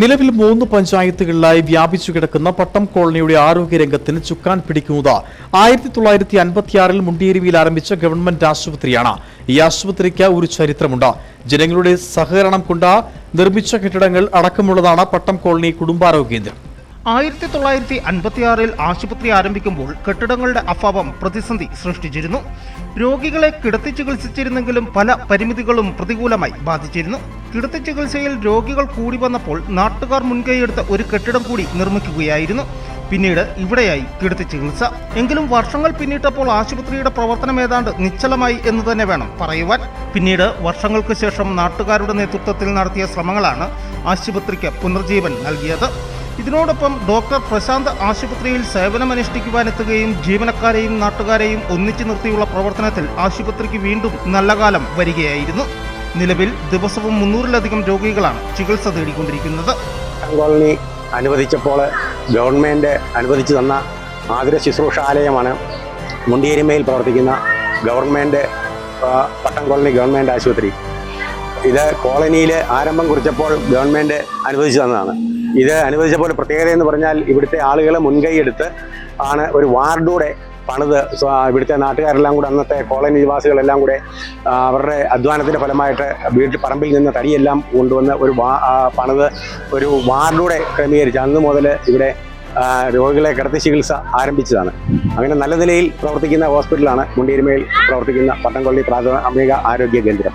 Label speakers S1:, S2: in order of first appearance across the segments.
S1: നിലവിൽ മൂന്ന് പഞ്ചായത്തുകളിലായി വ്യാപിച്ചു കിടക്കുന്ന പട്ടം കോളനിയുടെ ആരോഗ്യരംഗത്തിന് ചുക്കാൻ പിടിക്കുന്നത് ആയിരത്തി തൊള്ളായിരത്തി അൻപത്തിയാറിൽ മുണ്ടിയേരിവിയിൽ ആരംഭിച്ച ഗവൺമെന്റ് ആശുപത്രിയാണ്. ഈ ആശുപത്രിക്ക് ഒരു ചരിത്രമുണ്ട്. ജനങ്ങളുടെ സഹകരണം കൊണ്ട് നിർമ്മിച്ച കെട്ടിടങ്ങൾ അടക്കമുള്ളതാണ് പട്ടം കോളനി കുടുംബാരോഗ്യ കേന്ദ്രം.
S2: ആയിരത്തി തൊള്ളായിരത്തി അൻപത്തിയാറിൽ ആശുപത്രി ആരംഭിക്കുമ്പോൾ കെട്ടിടങ്ങളുടെ അഭാവം പ്രതിസന്ധി സൃഷ്ടിച്ചിരുന്നു. രോഗികളെ കിടത്തി ചികിത്സിച്ചിരുന്നെങ്കിലും പല പരിമിതികളും പ്രതികൂലമായി ബാധിച്ചിരുന്നു. കിടത്തി ചികിത്സയിൽ രോഗികൾ കൂടി വന്നപ്പോൾ നാട്ടുകാർ മുൻകൈയെടുത്ത് ഒരു കെട്ടിടം കൂടി നിർമ്മിക്കുകയായിരുന്നു. പിന്നീട് ഇവിടെയായി കിടത്തി ചികിത്സ. എങ്കിലും വർഷങ്ങൾ പിന്നിട്ടപ്പോൾ ആശുപത്രിയുടെ പ്രവർത്തനം ഏതാണ്ട് നിശ്ചലമായി എന്ന് തന്നെ വേണം പറയുവാൻ. പിന്നീട് വർഷങ്ങൾക്ക് ശേഷം നാട്ടുകാരുടെ നേതൃത്വത്തിൽ നടത്തിയ ശ്രമങ്ങളാണ് ആശുപത്രിക്ക് പുനർജീവൻ നൽകിയത്. ഇതിനോടൊപ്പം ഡോക്ടർ പ്രശാന്ത് ആശുപത്രിയിൽ സേവനമനുഷ്ഠിക്കുവാനെത്തുകയും ജീവനക്കാരെയും നാട്ടുകാരെയും ഒന്നിച്ചു നിർത്തിയുള്ള പ്രവർത്തനത്തിൽ ആശുപത്രിക്ക് വീണ്ടും നല്ല കാലം വരികയായിരുന്നു. നിലവിൽ ദിവസവും മുന്നൂറിലധികം രോഗികളാണ് ചികിത്സ തേടിക്കൊണ്ടിരിക്കുന്നത്.
S3: കോളനി അനുവദിച്ചപ്പോൾ ഗവൺമെന്റ് അനുവദിച്ചു തന്ന ആതുര ശുശ്രൂഷാലയമാണ് മുണ്ടിയേരിമയിൽ പ്രവർത്തിക്കുന്ന ഗവൺമെന്റ് ആ, പട്ടം കോളനി ഗവൺമെന്റ് ആശുപത്രി. ഇത് കോളനിയിൽ ആരംഭം കുറിച്ചപ്പോൾ ഗവൺമെന്റ് അനുവദിച്ചു തന്നതാണ്. ഇത് അനുവദിച്ചപ്പോൾ പ്രത്യേകത എന്ന് പറഞ്ഞാൽ ഇവിടുത്തെ ആളുകൾ മുൻകൈ എടുത്ത് ആണ് ഒരു വാർഡൂടെ പണിത് ഇവിടുത്തെ നാട്ടുകാരെല്ലാം കൂടെ അന്നത്തെ കോളനി നിവാസികളെല്ലാം കൂടെ അവരുടെ അധ്വാനത്തിന്റെ ഫലമായിട്ട് വീട്ടിൽ പറമ്പിൽ നിന്ന് തടിയെല്ലാം കൊണ്ടുവന്ന് ഒരു പണിത് ഒരു വാർഡൂടെ ക്രമീകരിച്ച് അന്ന് മുതൽ ഇവിടെ രോഗികളെ കിടത്തി ചികിത്സ ആരംഭിച്ചതാണ്. അങ്ങനെ നല്ല നിലയിൽ പ്രവർത്തിക്കുന്ന ഹോസ്പിറ്റലാണ് മുണ്ടിയരുമയിൽ പ്രവർത്തിക്കുന്ന പട്ടംകൊള്ളി പ്രാഥമിക ആരോഗ്യ കേന്ദ്രം.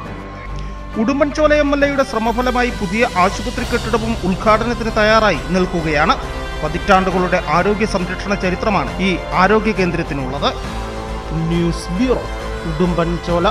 S2: ഉടുമ്പൻചോല എം എൽ എയുടെ ശ്രമഫലമായി പുതിയ ആശുപത്രി കെട്ടിടവും ഉദ്ഘാടനത്തിന് തയ്യാറായി നിൽക്കുകയാണ്. പതിറ്റാണ്ടുകളുടെ ആരോഗ്യ സംരക്ഷണ ചരിത്രമാണ് ഈ ആരോഗ്യ കേന്ദ്രത്തിനുള്ളത്. News bureau Udumbanchola.